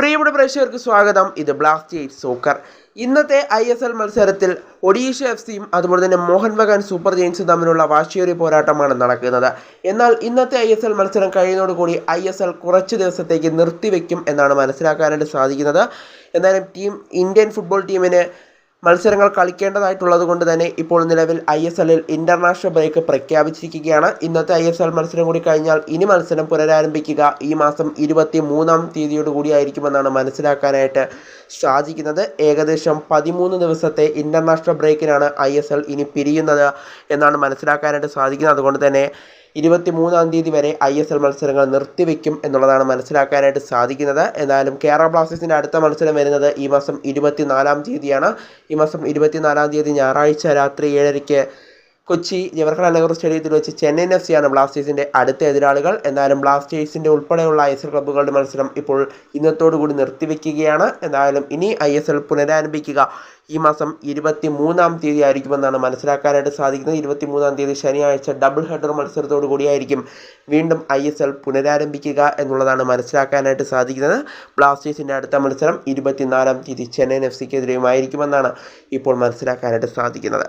പ്രിയപ്പെട്ട പ്രേക്ഷകർക്ക് സ്വാഗതം. ഇത് ബ്ലാസ്റ്റേഴ്സ് സോക്കർ ഇന്നത്തെ ഐ എസ് എൽ മത്സരത്തിൽ ഒഡീഷ എഫ് സിയും അതുപോലെ തന്നെ മോഹൻ ബഗാൻ സൂപ്പർ ജെയിൻസും തമ്മിലുള്ള വാശിയേറിയ പോരാട്ടമാണ് നടക്കുന്നത്. എന്നാൽ ഇന്നത്തെ ഐ എസ് എൽ മത്സരം കഴിയുന്നതോടുകൂടി ഐ എസ് എൽ കുറച്ച് ദിവസത്തേക്ക് നിർത്തിവെക്കും എന്നാണ് മനസ്സിലാക്കാനായിട്ട് സാധിക്കുന്നത്. എന്നാലും ടീം ഇന്ത്യൻ ഫുട്ബോൾ ടീമിന് മത്സരങ്ങൾ കളിക്കേണ്ടതായിട്ടുള്ളത് കൊണ്ട് തന്നെ ഇപ്പോൾ നിലവിൽ ഐ എസ് എല്ലിൽ ഇന്റർനാഷണൽ ബ്രേക്ക് പ്രഖ്യാപിച്ചിരിക്കുകയാണ്. ഇന്നത്തെ ഐ എസ് എൽ മത്സരം കൂടി കഴിഞ്ഞാൽ ഇനി മത്സരം പുനരാരംഭിക്കുക. ഈ മാസം ഇരുപത്തി മൂന്നാം തീയതിയോട് കൂടിയായിരിക്കുമെന്നാണ് മനസ്സിലാക്കാനായിട്ട് സാധിക്കുന്നത്. ഏകദേശം പതിമൂന്ന് ദിവസത്തെ ഇന്റർനാഷണൽ ബ്രേക്കിനാണ് ഐ എസ് എൽ ഇനി പിരിയുന്നത് എന്നാണ് മനസ്സിലാക്കാനായിട്ട് സാധിക്കുന്നത്. അതുകൊണ്ട് തന്നെ ഇരുപത്തി മൂന്നാം തീയതി വരെ ഐ എസ് എൽ മത്സരങ്ങൾ നിർത്തിവെക്കും എന്നുള്ളതാണ് മനസ്സിലാക്കാനായിട്ട് സാധിക്കുന്നത്. എന്നാലും കേരള ബ്ലാസ്റ്റേഴ്സിന്റെ അടുത്ത മത്സരം വരുന്നത് ഈ മാസം ഇരുപത്തിനാലാം തീയതിയാണ്. ഈ മാസം ഇരുപത്തിനാലാം തീയതി ഞായറാഴ്ച രാത്രി ഏഴരയ്ക്ക് കൊച്ചി ജവഹർലാൽ നെഹ്റു സ്റ്റേഡിയത്തിൽ വെച്ച് ചെന്നൈയിൻ എഫ് സിയാണ് ബ്ലാസ്റ്റേഴ്സിന്റെ അടുത്ത എതിരാളികൾ. എന്നാലും ബ്ലാസ്റ്റേഴ്സിന്റെ ഉൾപ്പെടെയുള്ള ഐ എസ് എൽ ക്ലബ്ബുകളുടെ മത്സരം ഇപ്പോൾ ഇന്നത്തോടുകൂടി നിർത്തിവെക്കുകയാണ്. എന്തായാലും ഇനി ഐ എസ് എൽ പുനരാരംഭിക്കുക ഈ മാസം ഇരുപത്തി മൂന്നാം തീയതി ആയിരിക്കുമെന്നാണ് മനസ്സിലാക്കാനായിട്ട് സാധിക്കുന്നത്. ഇരുപത്തി മൂന്നാം തീയതി ശനിയാഴ്ച ഡബിൾ ഹെഡർ മത്സരത്തോടു കൂടിയായിരിക്കും വീണ്ടും ഐ എസ് എൽ പുനരാരംഭിക്കുക എന്നുള്ളതാണ് മനസ്സിലാക്കാനായിട്ട് സാധിക്കുന്നത്. ബ്ലാസ്റ്റേഴ്സിന്റെ അടുത്ത മത്സരം ഇരുപത്തിനാലാം തീയതി ചെന്നൈയിൻ എഫ് സിക്കെതിരെയുമായിരിക്കുമെന്നാണ് ഇപ്പോൾ മനസ്സിലാക്കാനായിട്ട് സാധിക്കുന്നത്.